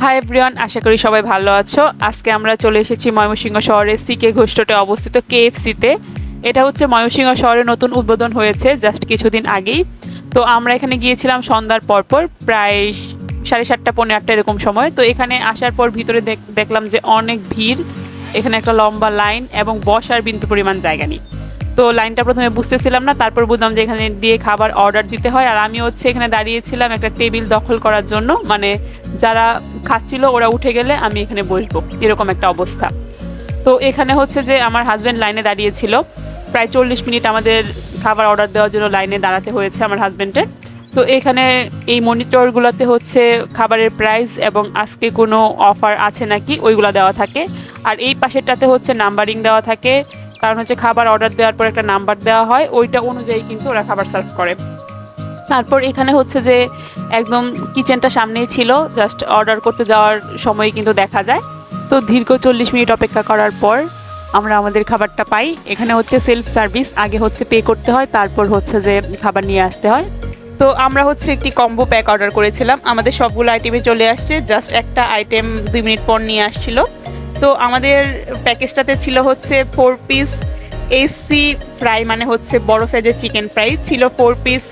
Hi everyone আশা করি সবাই ভালো আছো। আজকে আমরা চলে এসেছি ময়মনসিংহ শহরের সিকে ঘোষটোটে অবস্থিত কেএফসিতে এটা হচ্ছে ময়মনসিংহ শহরে নতুন উদ্বোধন হয়েছে, জাস্ট কিছুদিন আগেই। তো আমরা এখানে গিয়েছিলাম সন্ধ্যার পরপর, প্রায় সাড়ে সাতটা পনেরো আটটা এরকম সময়। তো এখানে আসার পর ভিতরে দেখ- দেখলাম যে অনেক ভিড়। এখানে একটা লম্বা লাইন এবং বসার বিন্দু পরিমাণ জায়গা নেই। তো লাইনটা প্রথমে বুঝতেছিলাম না, তারপর বুঝলাম যে এখানে দিয়ে খাবার অর্ডার দিতে হয়। আর আমি হচ্ছে এখানে দাঁড়িয়েছিলাম একটা টেবিল দখল করার জন্য। মানে যারা খাচ্ছিল ওরা উঠে গেলে আমি এখানে বসবো। এরকম একটা অবস্থা। তো এখানে হচ্ছে যে আমার হাজব্যান্ড লাইনে দাঁড়িয়েছিল। প্রায় চল্লিশ মিনিট আমাদের খাবার অর্ডার দেওয়ার জন্য লাইনে দাঁড়াতে হয়েছে আমার হাজব্যান্ডের তো এখানে এই মনিটরগুলোতে হচ্ছে খাবারের প্রাইস এবং আজকে কোনো অফার আছে নাকি, ওইগুলো দেওয়া থাকে। আর এই পাশেরটাতে হচ্ছে নাম্বারিং দেওয়া থাকে। কারণ হচ্ছে খাবার অর্ডার দেওয়ার পর একটা নাম্বার দেওয়া হয়, ওইটা অনুযায়ী কিন্তু ওরা খাবার সার্ভ করে। তারপর এখানে হচ্ছে যে একদম কিচেনটা সামনেই ছিল জাস্ট অর্ডার করতে যাওয়ার সময় কিন্তু দেখা যায়। তো দীর্ঘ চল্লিশ মিনিট অপেক্ষা করার পর আমরা আমাদের খাবারটা পাই। এখানে হচ্ছে সেলফ সার্ভিস আগে হচ্ছে পে করতে হয়, তারপর হচ্ছে যে খাবার নিয়ে আসতে হয়। তো আমরা হচ্ছে একটি কম্বো প্যাক অর্ডার করেছিলাম। আমাদের সবগুলো আইটেমে চলে আসছে জাস্ট একটা আইটেম দুই মিনিট পর নিয়ে আসছিল। তো আমাদের প্যাকেজটাতে ছিল হচ্ছে ফোর পিস এসি ফ্রাই মানে হচ্ছে বড় সাইজের চিকেন ফ্রাই ছিল ফোর পিস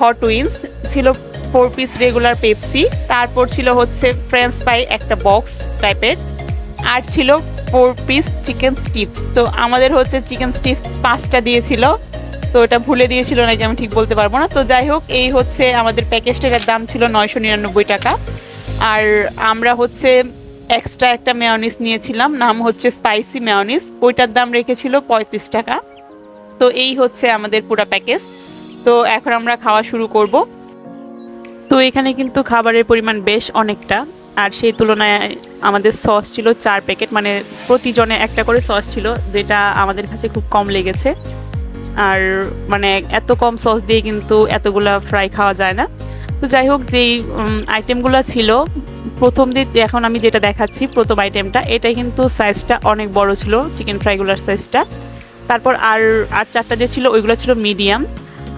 হট উইন্স ছিল ফোর পিস রেগুলার পেপসি তারপর ছিল হচ্ছে ফ্রেঞ্চ ফ্রাই একটা বক্স টাইপের আর ছিল ফোর পিস চিকেন স্টিপস তো আমাদের হচ্ছে চিকেন স্টিপ পাঁচটা দিয়েছিল, তো এটা ভুলে দিয়েছিল নাকি আমি ঠিক বলতে পারব না। তো যাই হোক, এই হচ্ছে আমাদের প্যাকেজটার দাম ছিল নয়শো নিরানব্বই টাকা। আর আমরা হচ্ছে এক্সট্রা একটা মেয়নিস নিয়েছিলাম, নাম হচ্ছে স্পাইসি মেয়নিস ওইটার দাম রেখেছিল পঁয়ত্রিশ টাকা। তো এই হচ্ছে আমাদের পুরো প্যাকেজ তো এখন আমরা খাওয়া শুরু করব। তো এখানে কিন্তু খাবারের পরিমাণ বেশ অনেকটা, আর সেই তুলনায় আমাদের সস ছিল চার প্যাকেট মানে প্রতিজনে একটা করে সস ছিল, যেটা আমাদের কাছে খুব কম লেগেছে। আর মানে এত কম সস দিয়ে কিন্তু এতগুলা ফ্রাই খাওয়া যায় না। তো যাই হোক, যেই আইটেমগুলো ছিল প্রথম দিক এখন আমি যেটা দেখাচ্ছি প্রথম আইটেমটা এটা কিন্তু সাইজটা অনেক বড় ছিল চিকেন ফ্রাইগুলোর সাইজটা তারপর আর আর চারটা যে ছিল, ওইগুলো ছিল মিডিয়াম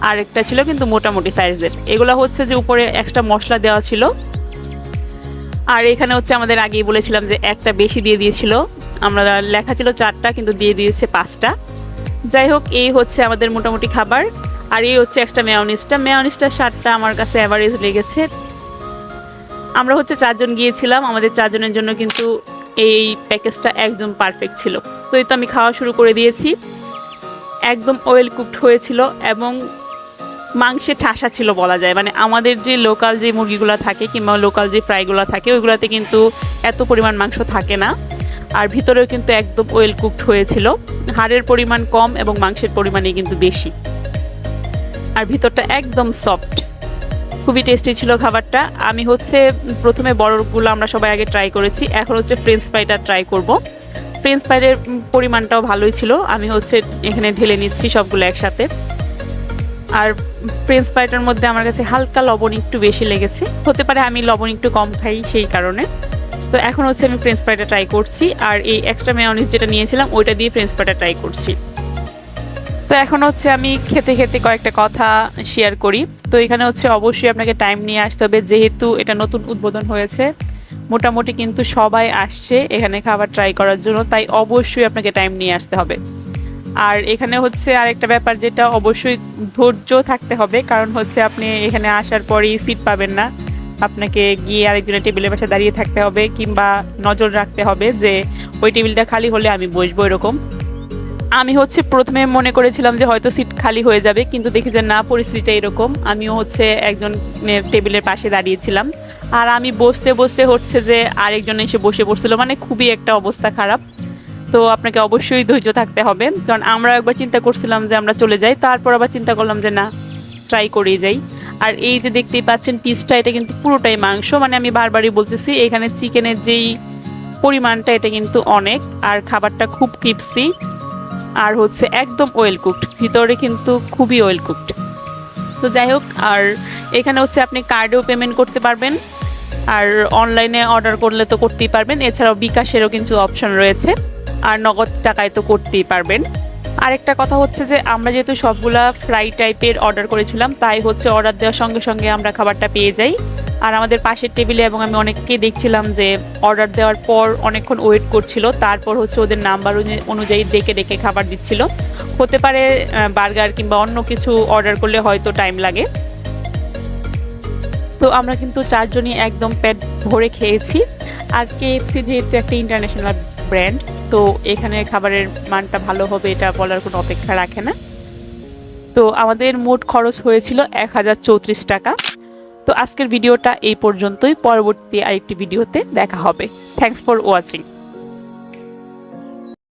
আর একটা ছিল কিন্তু মোটামুটি সাইজের এগুলো হচ্ছে যে উপরে এক্সট্রা মশলা দেওয়া ছিল। আর এখানে হচ্ছে আমাদের আগেই বলেছিলাম যে একটা বেশি দিয়ে দিয়েছিল। আমরা লেখা ছিল চারটা, কিন্তু দিয়ে দিয়েছে পাঁচটা। যাই হোক, এই হচ্ছে আমাদের মোটামুটি খাবার। আর এই হচ্ছে একটা মেয়নিসটা মেয়নিসটার স্বাদটা আমার কাছে অ্যাভারেজ লেগেছে। আমরা হচ্ছে চারজন গিয়েছিলাম, আমাদের চারজনের জন্য কিন্তু এই প্যাকেজটা একদম পারফেক্ট ছিল। তো এই তো আমি খাওয়া শুরু করে দিয়েছি। একদম ওয়েল কুকড হয়েছিল এবং মাংসের ঠাসা ছিল বলা যায়। মানে আমাদের যে লোকাল যে মুরগিগুলো থাকে কিংবা লোকাল যে ফ্রাইগুলো থাকে, ওইগুলোতে কিন্তু এত পরিমাণ মাংস থাকে না। আর ভিতরেও কিন্তু একদম ওয়েল কুকড হয়েছিল। হাড়ের পরিমাণ কম এবং মাংসের পরিমাণই কিন্তু বেশি। আর ভিতরটা একদম সফট খুবই টেস্টি ছিল খাবারটা। আমি হচ্ছে প্রথমে বড়গুলো আমরা সবাই আগে ট্রাই করেছি, এখন হচ্ছে ফ্রেঞ্চ ফ্রাইটা ট্রাই করব। ফ্রেঞ্চ ফ্রাইয়ের পরিমাণটাও ভালোই ছিল, আমি হচ্ছে এখানে ঢেলে নিচ্ছি সবগুলো একসাথে। আর ফ্রেঞ্চ ফ্রাইটার মধ্যে আমার কাছে হালকা লবণ একটু বেশি লেগেছে, হতে পারে আমি লবণ একটু কম খাই সেই কারণে। তো এখন হচ্ছে আমি ফ্রেঞ্চ ফ্রাইটা ট্রাই করছি, আর এই এক্সট্রা মেয়নিস যেটা নিয়েছিলাম, ওইটা দিয়ে ফ্রেঞ্চ ফ্রাইটা ট্রাই করছি। তো এখন হচ্ছে আমি খেতে খেতে কয়েকটা কথা শেয়ার করি। তো এখানে হচ্ছে অবশ্যই আপনাকে টাইম নিয়ে আসতে হবে, যেহেতু এটা নতুন উদ্বোধন হয়েছে। মোটামুটি কিন্তু সবাই আসছে এখানে খাবার ট্রাই করার জন্য, তাই অবশ্যই আপনাকে টাইম নিয়ে আসতে হবে। আর এখানে হচ্ছে আরেকটা ব্যাপার যেটা অবশ্যই ধৈর্য থাকতে হবে, কারণ হচ্ছে আপনি এখানে আসার পরেই সিট পাবেন না। আপনাকে গিয়ে আরেকজনের টেবিলের পাশে দাঁড়িয়ে থাকতে হবে, কিংবা নজর রাখতে হবে যে ওই টেবিলটা খালি হলে আমি বসবো এরকম। আমি হচ্ছে প্রথমে মনে করেছিলাম যে হয়তো সিট খালি হয়ে যাবে, কিন্তু দেখি যে না, পরিস্থিতিটা এরকম। আমিও হচ্ছে একজন টেবিলের পাশে দাঁড়িয়েছিলাম। আর আমি বসতে বসতে হচ্ছে যে আরেকজন এসে বসে পড়ছিল মানে খুবই একটা অবস্থা খারাপ। তো আপনাকে অবশ্যই ধৈর্য থাকতে হবে, কারণ আমরা একবার চিন্তা করছিলাম যে আমরা চলে যাই, তারপর আবার চিন্তা করলাম যে না ট্রাই করেই যাই। আর এই যে দেখতেই পাচ্ছেন, পিসটা এটা কিন্তু পুরোটাই মাংস মানে আমি বারবারই বলতেছি, এখানে চিকেনের যেই পরিমাণটা এটা কিন্তু অনেক, আর খাবারটা খুব ক্রিপসি আর হচ্ছে একদম ওয়েল কুকড ভিতরে কিন্তু খুবই ওয়েল কুকড তো যাই হোক, আর এখানে হচ্ছে আপনি কার্ডেও পেমেন্ট করতে পারবেন। আর অনলাইনে অর্ডার করলে তো করতেই পারবেন। এছাড়াও বিকাশেরও কিন্তু অপশন রয়েছে। আর নগদ টাকায় তো করতেই পারবেন। আরেকটা কথা হচ্ছে যে, আমরা যেহেতু সবগুলা ফ্রাই টাইপের অর্ডার করেছিলাম, তাই হচ্ছে অর্ডার দেওয়ার সঙ্গে সঙ্গে আমরা খাবারটা পেয়ে যাই। আর আমাদের পাশের টেবিলে এবং আমি অনেককে দেখছিলাম যে অর্ডার দেওয়ার পর অনেকক্ষণ ওয়েট করছিল। তারপর হচ্ছে ওদের নাম্বার অনুযায়ী ডেকে ডেকে খাবার দিচ্ছিল। হতে পারে বার্গার কিংবা অন্য কিছু অর্ডার করলে হয়তো টাইম লাগে। তো আমরা কিন্তু চারজনই একদম পেট ভরে খেয়েছি। আর কেএফসি যেহেতু একটা ইন্টারন্যাশনাল ব্র্যান্ড তো এখানে খাবারের মানটা ভালো হবে এটা বলার কোনো অপেক্ষা রাখে না। তো আমাদের মোট খরচ হয়েছিল এক হাজার চৌত্রিশ টাকা। তো আজকের ভিডিওটা এই পর্যন্তই। পরবর্তী আরেকটি ভিডিওতে দেখা হবে। Thanks for watching